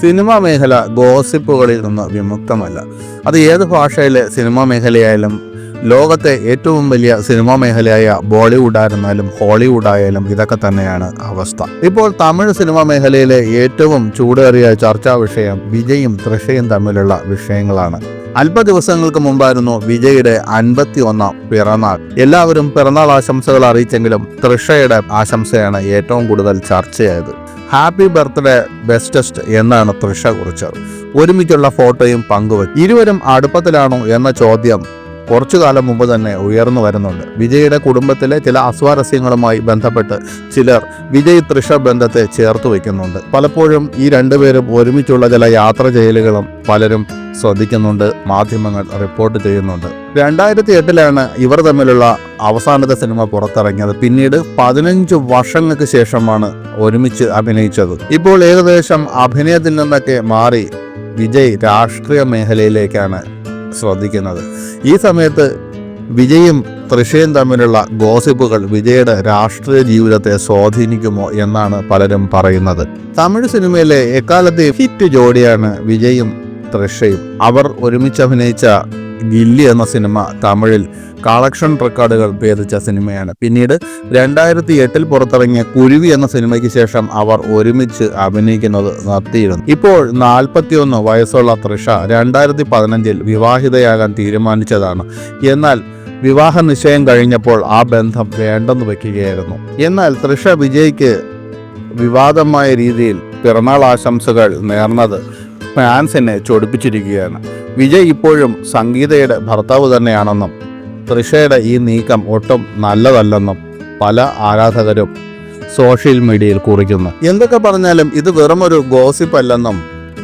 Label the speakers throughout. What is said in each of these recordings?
Speaker 1: Cinema മേഖല ഗോസിപ്പുകളിൽ നിന്ന് വിമുക്തമല്ല. അത് ഏത് ഭാഷയിലെ സിനിമാ മേഖലയായാലും ലോകത്തെ ഏറ്റവും വലിയ സിനിമാ മേഖലയായ ബോളിവുഡ് ആയിരുന്നാലും ഹോളിവുഡ് ആയാലും ഇതൊക്കെ തന്നെയാണ് അവസ്ഥ. ഇപ്പോൾ തമിഴ് സിനിമാ മേഖലയിലെ ഏറ്റവും ചൂടേറിയ ചർച്ചാ വിഷയം വിജയും തൃഷയും തമ്മിലുള്ള വിഷയങ്ങളാണ്. അല്പ ദിവസങ്ങൾക്ക് മുമ്പായിരുന്നു വിജയുടെ അൻപത്തി ഒന്നാം പിറന്നാൾ. എല്ലാവരും പിറന്നാൾ ആശംസകൾ അറിയിച്ചെങ്കിലും തൃഷയുടെ ആശംസയാണ് ഏറ്റവും കൂടുതൽ ചർച്ചയായത്. ഹാപ്പി ബർത്ത്ഡേ ബെസ്റ്റസ്റ്റ് എന്നാണ് തൃഷ കുറിച്ചത്. ഒരുമിച്ചുള്ള ഫോട്ടോയും പങ്കുവച്ചു. ഇരുവരും അടുപ്പത്തിലാണോ എന്ന ചോദ്യം കുറച്ചു കാലം മുമ്പ് തന്നെ ഉയർന്നു വരുന്നുണ്ട്. വിജയുടെ കുടുംബത്തിലെ ചില അസ്വാരസ്യങ്ങളുമായി ബന്ധപ്പെട്ട് ചിലർ വിജയ് തൃഷ ബന്ധത്തെ ചേർത്ത് വയ്ക്കുന്നുണ്ട്. പലപ്പോഴും ഈ രണ്ടുപേരും ഒരുമിച്ചുള്ള ചില യാത്ര ചെയ്യലുകളും പലരും ശ്രദ്ധിക്കുന്നുണ്ട് മാധ്യമങ്ങൾ റിപ്പോർട്ട് ചെയ്യുന്നുണ്ട്. രണ്ടായിരത്തി എട്ടിലാണ് ഇവർ തമ്മിലുള്ള അവസാനത്തെ സിനിമ പുറത്തിറങ്ങിയത്. പിന്നീട് പതിനഞ്ച് വർഷങ്ങൾക്ക് ശേഷമാണ് ഒരുമിച്ച് അഭിനയിച്ചത്. ഇപ്പോൾ ഏകദേശം അഭിനയത്തിൽ നിന്നൊക്കെ മാറി വിജയ് രാഷ്ട്രീയ മേഖലയിലേക്കാണ് ശ്രദ്ധിക്കുന്നത്. ഈ സമയത്ത് വിജയും തൃശയും തമ്മിലുള്ള ഗോസിപ്പുകൾ വിജയുടെ രാഷ്ട്രീയ ജീവിതത്തെ സ്വാധീനിക്കുമോ എന്നാണ് പലരും പറയുന്നത്. തമിഴ് സിനിമയിലെ എക്കാലത്തെ ഹിറ്റ് ജോഡിയാണ് വിജയും തൃഷയും അവർ ഒരുമിച്ച് അഭിനയിച്ച ഗില്ലി എന്ന സിനിമ തമിഴിൽ കളക്ഷൻ റെക്കോർഡുകൾ ഭേദിച്ച സിനിമയാണ്. പിന്നീട് രണ്ടായിരത്തി എട്ടിൽ പുറത്തിറങ്ങിയ കുരുവി എന്ന സിനിമയ്ക്ക് ശേഷം അവർ ഒരുമിച്ച് അഭിനയിക്കുന്നത് നിർത്തിയിരുന്നു. ഇപ്പോൾ നാൽപ്പത്തിയൊന്ന് വയസ്സുള്ള തൃഷ രണ്ടായിരത്തി പതിനഞ്ചിൽ വിവാഹിതയാകാൻ തീരുമാനിച്ചതാണ്. എന്നാൽ വിവാഹ നിശ്ചയം കഴിഞ്ഞപ്പോൾ ആ ബന്ധം വേണ്ടെന്ന് വെക്കുകയായിരുന്നു എന്നാൽ തൃഷ വിജയ്ക്ക് വിവാദമായ രീതിയിൽ പിറന്നാൾ ആശംസകൾ നേർന്നത് ഫാൻസിനെ ചൊടിപ്പിച്ചിരിക്കുകയാണ്. വിജയ് ഇപ്പോഴും സംഗീതയുടെ ഭർത്താവ് തന്നെയാണെന്നും തൃഷയുടെ ഈ നീക്കം ഒട്ടും നല്ലതല്ലെന്നും പല ആരാധകരും സോഷ്യൽ മീഡിയയിൽ കുറിക്കുന്നു. എന്തൊക്കെ പറഞ്ഞാലും ഇത് വെറുമൊരു ഗോസിപ്പ് അല്ലെന്നും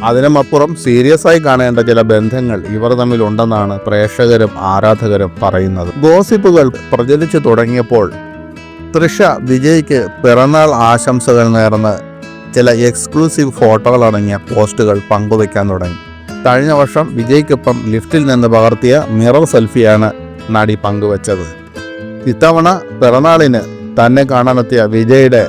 Speaker 1: അതിനുമപ്പുറം സീരിയസ് ആയി കാണേണ്ട ചില ബന്ധങ്ങൾ ഇവർ തമ്മിൽ ഉണ്ടെന്നാണ് പ്രേക്ഷകരും ആരാധകരും പറയുന്നത്. ഗോസിപ്പുകൾ പ്രചരിച്ചു തുടങ്ങിയപ്പോൾ തൃഷ വിജയ്ക്ക് പിറന്നാൾ ആശംസകൾ നേർന്ന് ചില എക്സ്ക്ലൂസീവ് ഫോട്ടോകൾ അടങ്ങിയ പോസ്റ്റുകൾ പങ്കുവയ്ക്കാൻ തുടങ്ങി. കഴിഞ്ഞ വർഷം വിജയ്ക്കൊപ്പം ലിഫ്റ്റിൽ നിന്ന് പകർത്തിയ മിറർ സെൽഫിയാണ് നടി പങ്കുവച്ചത്. ഇത്തവണ പിറന്നാളിന് തന്നെ കാണാനെത്തിയ വിജയുടെ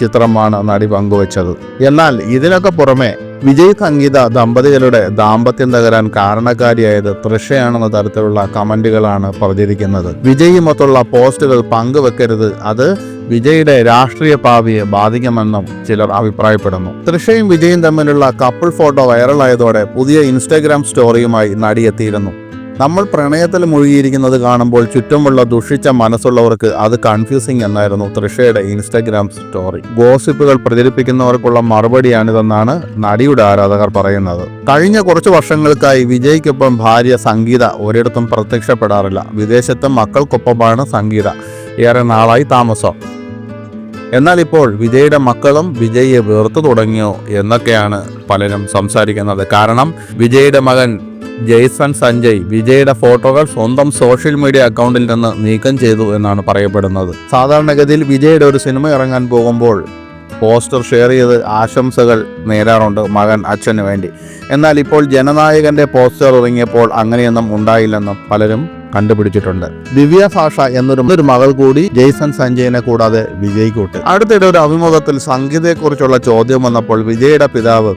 Speaker 1: ചിത്രമാണ് നടി പങ്കുവച്ചത്. എന്നാൽ ഇതിനൊക്കെ പുറമെ വിജയ് സംഗീത ദമ്പതികളുടെ ദാമ്പത്യം തകരാൻ കാരണക്കാരിയായത് തൃഷയാണെന്ന തരത്തിലുള്ള കമന്റുകളാണ് പ്രചരിക്കുന്നത് വിജയുമൊത്തുള്ള പോസ്റ്റുകൾ പങ്കുവെക്കരുത് അത് വിജയുടെ രാഷ്ട്രീയ ഭാവിയെ ബാധിക്കുമെന്നും ചിലർ അഭിപ്രായപ്പെടുന്നു. തൃഷയും വിജയും തമ്മിലുള്ള കപ്പിൾ ഫോട്ടോ വൈറലായതോടെ പുതിയ ഇൻസ്റ്റാഗ്രാം സ്റ്റോറിയുമായി നടിയെത്തിയിരുന്നു. നമ്മൾ പ്രണയത്തിൽ മുഴുകിയിരിക്കുന്നത് കാണുമ്പോൾ ചുറ്റുമുള്ള ദുഷിച്ച മനസ്സുള്ളവർക്ക് അത് കൺഫ്യൂസിംഗ് എന്നായിരുന്നു തൃഷയുടെ ഇൻസ്റ്റാഗ്രാം സ്റ്റോറി ഗോസിപ്പുകൾ പ്രചരിപ്പിക്കുന്നവർക്കുള്ള മറുപടിയാണിതെന്നാണ് നടിയുടെ ആരാധകർ പറയുന്നത്. കഴിഞ്ഞ കുറച്ച് വർഷങ്ങൾക്കായി വിജയ്ക്കൊപ്പം ഭാര്യ സംഗീത ഒരിടത്തും പ്രത്യക്ഷപ്പെടാറില്ല. വിദേശത്തും മക്കൾക്കൊപ്പമാണ് സംഗീത. ഏറെ നാളായി താമസം. എന്നാൽ ഇപ്പോൾ വിജയുടെ മക്കളും വിജയെ വെറുത്തു തുടങ്ങിയോ എന്നൊക്കെയാണ് പലരും സംസാരിക്കുന്നത്. കാരണം വിജയുടെ മകൻ ജെയ്സൺ സഞ്ജയ് വിജയുടെ ഫോട്ടോകൾ സ്വന്തം സോഷ്യൽ മീഡിയ അക്കൗണ്ടിൽ നിന്ന് നീക്കം ചെയ്തു എന്നാണ് പറയപ്പെടുന്നത്. സാധാരണഗതിയിൽ വിജയുടെ ഒരു സിനിമ ഇറങ്ങാൻ പോകുമ്പോൾ പോസ്റ്റർ ഷെയർ ചെയ്ത് ആശംസകൾ നേരാറുണ്ട് മകൻ അച്ഛന് വേണ്ടി. എന്നാൽ ഇപ്പോൾ ജനനായകന്റെ പോസ്റ്റർ ഇറങ്ങിയപ്പോൾ അങ്ങനെയൊന്നും ഉണ്ടായില്ലെന്നും പലരും കണ്ടുപിടിച്ചിട്ടുണ്ട്. ദിവ്യ ഭാഷ എന്നൊരു ഒരു മകൾ കൂടി ജെയ്സൺ സഞ്ജയിനെ കൂടാതെ വിജയ്ക്കൂട്ട് അടുത്തിടെ ഒരു അഭിമുഖത്തിൽ സംഗീതയെക്കുറിച്ചുള്ള ചോദ്യം വന്നപ്പോൾ വിജയുടെ പിതാവ്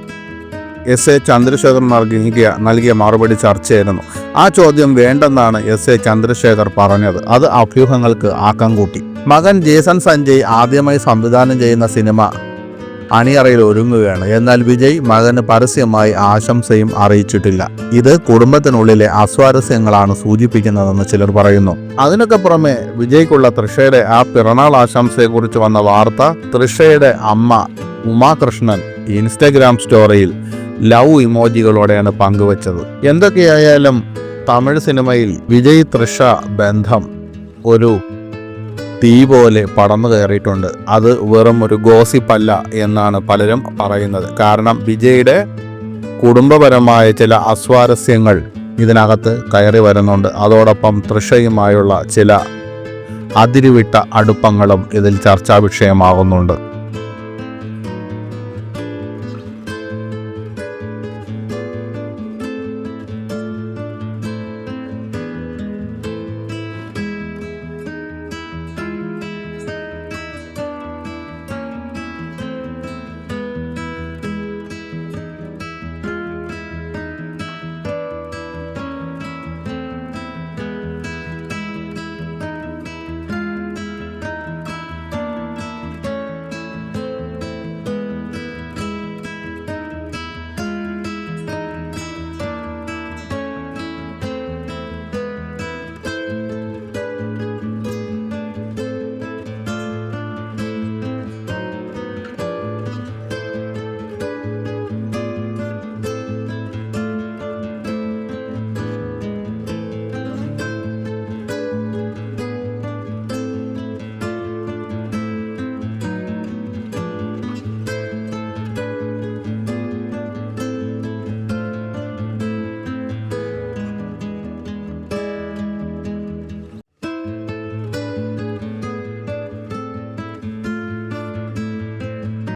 Speaker 1: എസ് എ ചന്ദ്രശേഖർ നൽകിയ നൽകിയ മറുപടി ചർച്ചയായിരുന്നു. ആ ചോദ്യം വേണ്ടെന്നാണ് എസ് എ ചന്ദ്രശേഖർ പറഞ്ഞത്. അത് അഭ്യൂഹങ്ങൾക്ക് ആക്കം കൂട്ടി. മകൻ ജേസൺ സഞ്ജയ് ആദ്യമായി സംവിധാനം ചെയ്യുന്ന സിനിമ അണിയറയിൽ ഒരുങ്ങുകയാണ്. എന്നാൽ വിജയ് മകന് പരസ്യമായി ആശംസയും അറിയിച്ചിട്ടില്ല. ഇത് കുടുംബത്തിനുള്ളിലെ അസ്വാരസ്യങ്ങളാണ് സൂചിപ്പിക്കുന്നതെന്ന് ചിലർ പറയുന്നു. അതിനൊക്കെ പുറമെ വിജയ്ക്കുള്ള തൃഷയുടെ ആ പിറന്നാൾ ആശംസയെക്കുറിച്ച് വന്ന വാർത്ത തൃഷയുടെ അമ്മ ഉമാകൃഷ്ണൻ ഇൻസ്റ്റഗ്രാം സ്റ്റോറിയിൽ ലവ് ഇമോജികളോടെയാണ് പങ്കുവച്ചത്. എന്തൊക്കെയായാലും തമിഴ് സിനിമയിൽ വിജയ് തൃഷ ബന്ധം ഒരു തീ പോലെ പടന്നു കയറിയിട്ടുണ്ട്. അത് വെറും ഒരു ഗോസിപ്പല്ല എന്നാണ് പലരും പറയുന്നത്. കാരണം വിജയുടെ കുടുംബപരമായ ചില അസ്വാരസ്യങ്ങൾ ഇതിനകത്ത് കയറി വരുന്നുണ്ട്. അതോടൊപ്പം തൃഷയുമായുള്ള ചില അതിരുവിട്ട അടുപ്പങ്ങളും ഇതിൽ ചർച്ചാ വിഷയമാകുന്നുണ്ട്